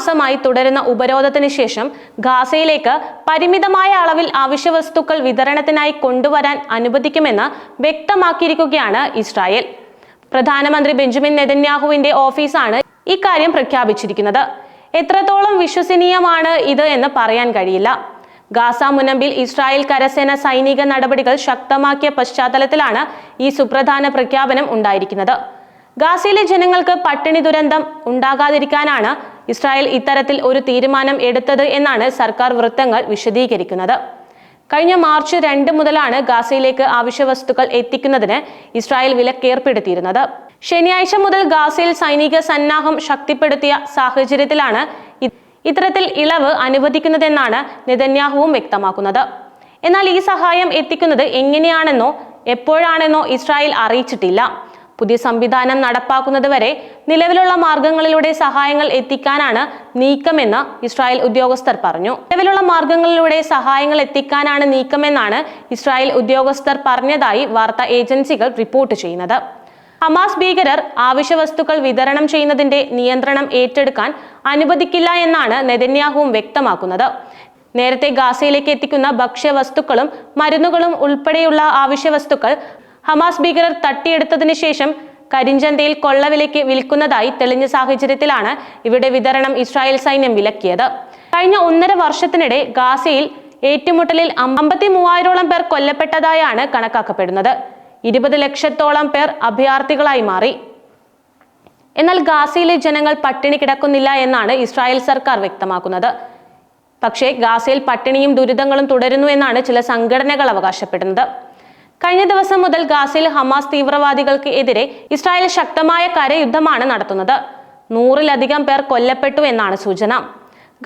മാസമായി തുടരുന്ന ഉപരോധത്തിന് ശേഷം ഗാസയിലേക്ക് പരിമിതമായ അളവിൽ അവശ്യവസ്തുക്കൾ വിതരണത്തിനായി കൊണ്ടുവരാൻ അനുവദിക്കുമെന്ന് വ്യക്തമാക്കിയിരിക്കുകയാണ് ഇസ്രായേൽ. പ്രധാനമന്ത്രി ബെഞ്ചമിൻ നെതന്യാഹുവിന്റെ ഓഫീസാണ് ഇക്കാര്യം പ്രഖ്യാപിച്ചിരിക്കുന്നത്. എത്രത്തോളം വിശ്വസനീയമാണ് ഇത് എന്ന് പറയാൻ കഴിയില്ല. ഗാസ മുനമ്പിൽ ഇസ്രായേൽ കരസേന സൈനിക നടപടികൾ ശക്തമാക്കിയ പശ്ചാത്തലത്തിലാണ് ഈ സുപ്രധാന പ്രഖ്യാപനം ഉണ്ടായിരിക്കുന്നത്. ഗാസയിലെ ജനങ്ങൾക്ക് പട്ടിണി ദുരന്തം ഉണ്ടാകാതിരിക്കാനാണ് ഇസ്രായേൽ ഇത്തരത്തിൽ ഒരു തീരുമാനം എടുത്തത് എന്നാണ് സർക്കാർ വൃത്തങ്ങൾ വിശദീകരിക്കുന്നത്. കഴിഞ്ഞ മാർച്ച് രണ്ട് മുതലാണ് ഗാസയിലേക്ക് ആവശ്യവസ്തുക്കൾ എത്തിക്കുന്നതിന് ഇസ്രായേൽ വിലക്കേർപ്പെടുത്തിയിരുന്നത്. ശനിയാഴ്ച മുതൽ ഗാസയിൽ സൈനിക സന്നാഹം ശക്തിപ്പെടുത്തിയ സാഹചര്യത്തിലാണ് ഇത്തരത്തിൽ ഇളവ് അനുവദിക്കുന്നതെന്നാണ് നെതന്യാഹുവും വ്യക്തമാക്കുന്നത്. എന്നാൽ ഈ സഹായം എത്തിക്കുന്നത് എങ്ങനെയാണെന്നോ എപ്പോഴാണെന്നോ ഇസ്രായേൽ അറിയിച്ചിട്ടില്ല. പുതിയ സംവിധാനം നടപ്പാക്കുന്നത് വരെ നിലവിലുള്ള മാർഗങ്ങളിലൂടെ സഹായങ്ങൾ എത്തിക്കാനാണ് നീക്കമെന്ന് ഇസ്രായേൽ ഉദ്യോഗസ്ഥർ പറഞ്ഞു. നിലവിലുള്ള മാർഗങ്ങളിലൂടെ സഹായങ്ങൾ എത്തിക്കാനാണ് നീക്കമെന്നാണ് ഇസ്രായേൽ ഉദ്യോഗസ്ഥർ പറഞ്ഞതായി വാർത്താ ഏജൻസികൾ റിപ്പോർട്ട് ചെയ്യുന്നത്. ഹമാസ് ഭീകരർ ആവശ്യ വസ്തുക്കൾ വിതരണം ചെയ്യുന്നതിന്റെ നിയന്ത്രണം ഏറ്റെടുക്കാൻ അനുവദിക്കില്ല എന്നാണ് നെതന്യാഹുവും വ്യക്തമാക്കുന്നത്. നേരത്തെ ഗാസയിലേക്ക് എത്തിക്കുന്ന ഭക്ഷ്യവസ്തുക്കളും മരുന്നുകളും ഉൾപ്പെടെയുള്ള ആവശ്യവസ്തുക്കൾ ഹമാസ് ഭീകരർ തട്ടിയെടുത്തതിനു ശേഷം കരിഞ്ചന്തയിൽ കൊള്ളവിലയ്ക്ക് വിൽക്കുന്നതായി തെളിഞ്ഞ സാഹചര്യത്തിലാണ് ഇവിടെ വിതരണം ഇസ്രായേൽ സൈന്യം വിലക്കിയത്. കഴിഞ്ഞ ഒന്നര വർഷത്തിനിടെ ഗാസയിൽ ഏറ്റുമുട്ടലിൽ അമ്പത്തി മൂവായിരോളം പേർ കൊല്ലപ്പെട്ടതായാണ് കണക്കാക്കപ്പെടുന്നത്. ഇരുപത് ലക്ഷത്തോളം പേർ അഭയാർത്ഥികളായി മാറി. എന്നാൽ ഗാസയിലെ ജനങ്ങൾ പട്ടിണി കിടക്കുന്നില്ല എന്നാണ് ഇസ്രായേൽ സർക്കാർ വ്യക്തമാക്കുന്നത്. പക്ഷേ ഗാസയിൽ പട്ടിണിയും ദുരിതങ്ങളും തുടരുന്നു എന്നാണ് ചില സംഘടനകൾ അവകാശപ്പെടുന്നത്. കഴിഞ്ഞ ദിവസം മുതൽ ഗാസയിൽ ഹമാസ് തീവ്രവാദികൾക്ക് എതിരെ ഇസ്രായേൽ ശക്തമായ കരയുദ്ധമാണ് നടത്തുന്നത്. നൂറിലധികം പേർ കൊല്ലപ്പെട്ടു എന്നാണ് സൂചന.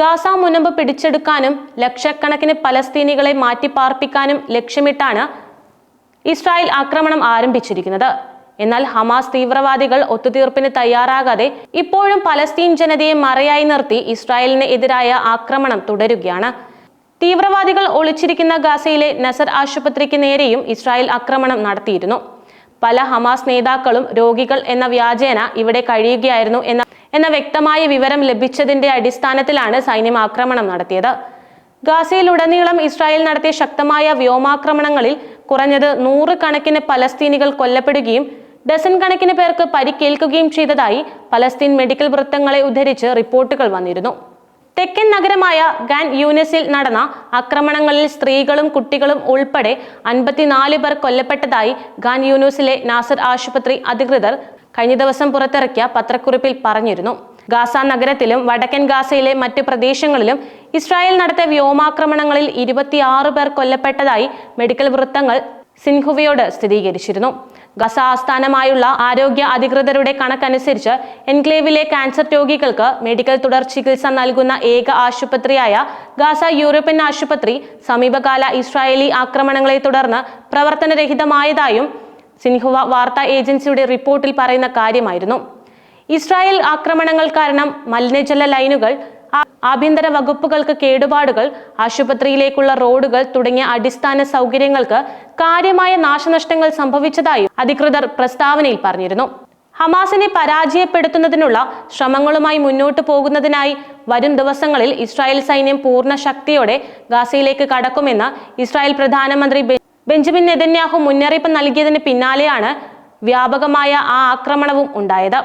ഗാസ മുനമ്പ് പിടിച്ചെടുക്കാനും ലക്ഷക്കണക്കിന് പലസ്തീനികളെ മാറ്റിപ്പാർപ്പിക്കാനും ലക്ഷ്യമിട്ടാണ് ഇസ്രായേൽ ആക്രമണം ആരംഭിച്ചിരിക്കുന്നത്. എന്നാൽ ഹമാസ് തീവ്രവാദികൾ ഒത്തുതീർപ്പിന് തയ്യാറാകാതെ ഇപ്പോഴും പലസ്തീൻ ജനതയെ മറയായി നിർത്തി ഇസ്രായേലിന് എതിരായ ആക്രമണം തുടരുകയാണ്. തീവ്രവാദികൾ ഒളിച്ചിരിക്കുന്ന ഗാസയിലെ നസർ ആശുപത്രിക്ക് നേരെയും ഇസ്രായേൽ ആക്രമണം നടത്തിയിരുന്നു. പല ഹമാസ് നേതാക്കളും രോഗികൾ എന്ന വ്യാജേന ഇവിടെ കഴിയുകയായിരുന്നു എന്ന എന്ന വ്യക്തമായ വിവരം ലഭിച്ചതിന്റെ അടിസ്ഥാനത്തിലാണ് സൈന്യം ആക്രമണം നടത്തിയത്. ഗാസയിലുടനീളം ഇസ്രായേൽ നടത്തിയ ശക്തമായ വ്യോമാക്രമണങ്ങളിൽ കുറഞ്ഞത് നൂറ് കണക്കിന് പലസ്തീനികൾ കൊല്ലപ്പെടുകയും ഡസൻ കണക്കിന് പേർക്ക് പരിക്കേൽക്കുകയും ചെയ്തതായി പലസ്തീൻ മെഡിക്കൽ വൃത്തങ്ങളെ ഉദ്ധരിച്ച് റിപ്പോർട്ടുകൾ വന്നിരുന്നു. തെക്കൻ നഗരമായ ഗാൻ യൂനിസിൽ നടന്ന ആക്രമണങ്ങളിൽ സ്ത്രീകളും കുട്ടികളും ഉൾപ്പെടെ അൻപത്തിനാല് പേർ കൊല്ലപ്പെട്ടതായി ഗാൻ യൂനൂസിലെ നാസർ ആശുപത്രി അധികൃതർ കഴിഞ്ഞ ദിവസം പുറത്തിറക്കിയ പത്രക്കുറിപ്പിൽ പറഞ്ഞിരുന്നു. ഗാസ നഗരത്തിലും വടക്കൻ ഗാസയിലെ മറ്റ് പ്രദേശങ്ങളിലും ഇസ്രായേൽ നടത്തിയ വ്യോമാക്രമണങ്ങളിൽ ഇരുപത്തിയാറ് പേർ കൊല്ലപ്പെട്ടതായി മെഡിക്കൽ വൃത്തങ്ങൾ സിൻഹുവയോട് സ്ഥിരീകരിച്ചിരുന്നു. ഗസ ആസ്ഥാനമായുള്ള ആരോഗ്യ അധികൃതരുടെ കണക്കനുസരിച്ച് എൻക്ലേവിലെ ക്യാൻസർ രോഗികൾക്ക് മെഡിക്കൽ തുടർ ചികിത്സ നൽകുന്ന ഏക ആശുപത്രിയായ ഗാസ യൂറോപ്യൻ ആശുപത്രി സമീപകാല ഇസ്രായേലി ആക്രമണങ്ങളെ തുടർന്ന് പ്രവർത്തനരഹിതമായതായും സിൻഹുവ വാർത്താ ഏജൻസിയുടെ റിപ്പോർട്ടിൽ പറയുന്ന കാര്യമായിരുന്നു. ഇസ്രായേൽ ആക്രമണങ്ങൾ കാരണം മലിനജല ലൈനുകൾ ആഭ്യന്തര വകുപ്പുകൾക്ക് കേടുപാടുകൾ ആശുപത്രിയിലേക്കുള്ള റോഡുകൾ തുടങ്ങിയ അടിസ്ഥാന സൗകര്യങ്ങൾക്ക് കാര്യമായ നാശനഷ്ടങ്ങൾ സംഭവിച്ചതായും അധികൃതർ പ്രസ്താവനയിൽ പറഞ്ഞിരുന്നു. ഹമാസിനെ പരാജയപ്പെടുത്തുന്നതിനുള്ള ശ്രമങ്ങളുമായി മുന്നോട്ടു പോകുന്നതിനായി വരും ദിവസങ്ങളിൽ ഇസ്രായേൽ സൈന്യം പൂർണ ശക്തിയോടെ ഗാസയിലേക്ക് കടക്കുമെന്ന് ഇസ്രായേൽ പ്രധാനമന്ത്രി ബെഞ്ചമിൻ നെതന്യാഹു മുന്നറിയിപ്പ് നൽകിയതിന് പിന്നാലെയാണ് വ്യാപകമായ ആ ആക്രമണവും ഉണ്ടായത്.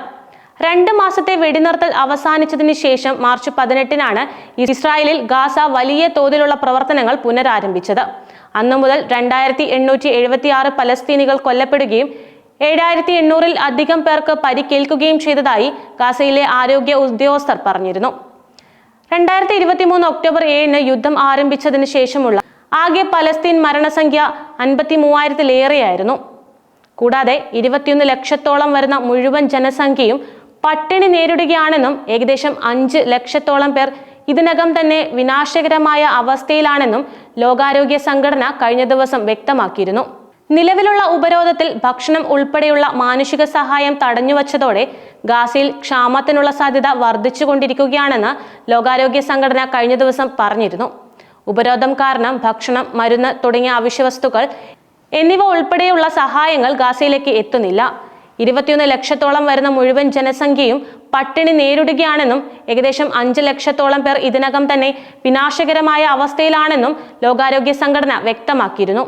രണ്ട് മാസത്തെ വെടിനിർത്തൽ അവസാനിച്ചതിന് ശേഷം മാർച്ച് പതിനെട്ടിനാണ് ഇസ്രായേലിൽ ഗാസ വലിയ തോതിലുള്ള പ്രവർത്തനങ്ങൾ പുനരാരംഭിച്ചത്. അന്നു മുതൽ രണ്ടായിരത്തി എണ്ണൂറ്റി എഴുപത്തി ആറ് പലസ്തീനികൾ കൊല്ലപ്പെടുകയും ഏഴായിരത്തി എണ്ണൂറിൽ അധികം പേർക്ക് പരിക്കേൽക്കുകയും ചെയ്തതായി ഗാസയിലെ ആരോഗ്യ ഉദ്യോഗസ്ഥർ പറഞ്ഞിരുന്നു. രണ്ടായിരത്തി ഇരുപത്തി മൂന്ന് ഒക്ടോബർ ഏഴിന് യുദ്ധം ആരംഭിച്ചതിന് ശേഷമുള്ള ആകെ പലസ്തീൻ മരണസംഖ്യ അൻപത്തി മൂവായിരത്തിലേറെയായിരുന്നു കൂടാതെ ഇരുപത്തിയൊന്ന് ലക്ഷത്തോളം വരുന്ന മുഴുവൻ ജനസംഖ്യയും പട്ടിണി നേരിടുകയാണെന്നും ഏകദേശം അഞ്ച് ലക്ഷത്തോളം പേർ ഇതിനകം തന്നെ വിനാശകരമായ അവസ്ഥയിലാണെന്നും ലോകാരോഗ്യ സംഘടന കഴിഞ്ഞ ദിവസം വ്യക്തമാക്കിയിരുന്നു. നിലവിലുള്ള ഉപരോധത്തിൽ ഭക്ഷണം ഉൾപ്പെടെയുള്ള മാനുഷിക സഹായം തടഞ്ഞുവച്ചതോടെ ഗാസയിൽ ക്ഷാമത്തിനുള്ള സാധ്യത വർദ്ധിച്ചുകൊണ്ടിരിക്കുകയാണെന്ന് ലോകാരോഗ്യ സംഘടന കഴിഞ്ഞ ദിവസം പറഞ്ഞിരുന്നു. ഉപരോധം കാരണം ഭക്ഷണം മരുന്ന് തുടങ്ങിയ അവശ്യവസ്തുക്കൾ എന്നിവ ഉൾപ്പെടെയുള്ള സഹായങ്ങൾ ഗാസയിലേക്ക് എത്തുന്നില്ല. ഇരുപത്തിയൊന്ന് ലക്ഷത്തോളം വരുന്ന മുഴുവൻ ജനസംഖ്യയും പട്ടിണി നേരിടുകയാണെന്നും ഏകദേശം അഞ്ച് ലക്ഷത്തോളം പേർ ഇതിനകം തന്നെ വിനാശകരമായ അവസ്ഥയിലാണെന്നും ലോകാരോഗ്യ സംഘടന വ്യക്തമാക്കിയിരുന്നു.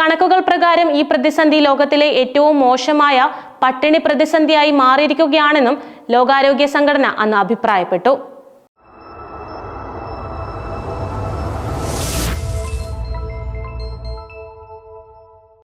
കണക്കുകൾ പ്രകാരം ഈ പ്രതിസന്ധി ലോകത്തിലെ ഏറ്റവും മോശമായ പട്ടിണി പ്രതിസന്ധിയായി മാറിയിരിക്കുകയാണെന്നും ലോകാരോഗ്യ സംഘടന അന്ന് അഭിപ്രായപ്പെട്ടു.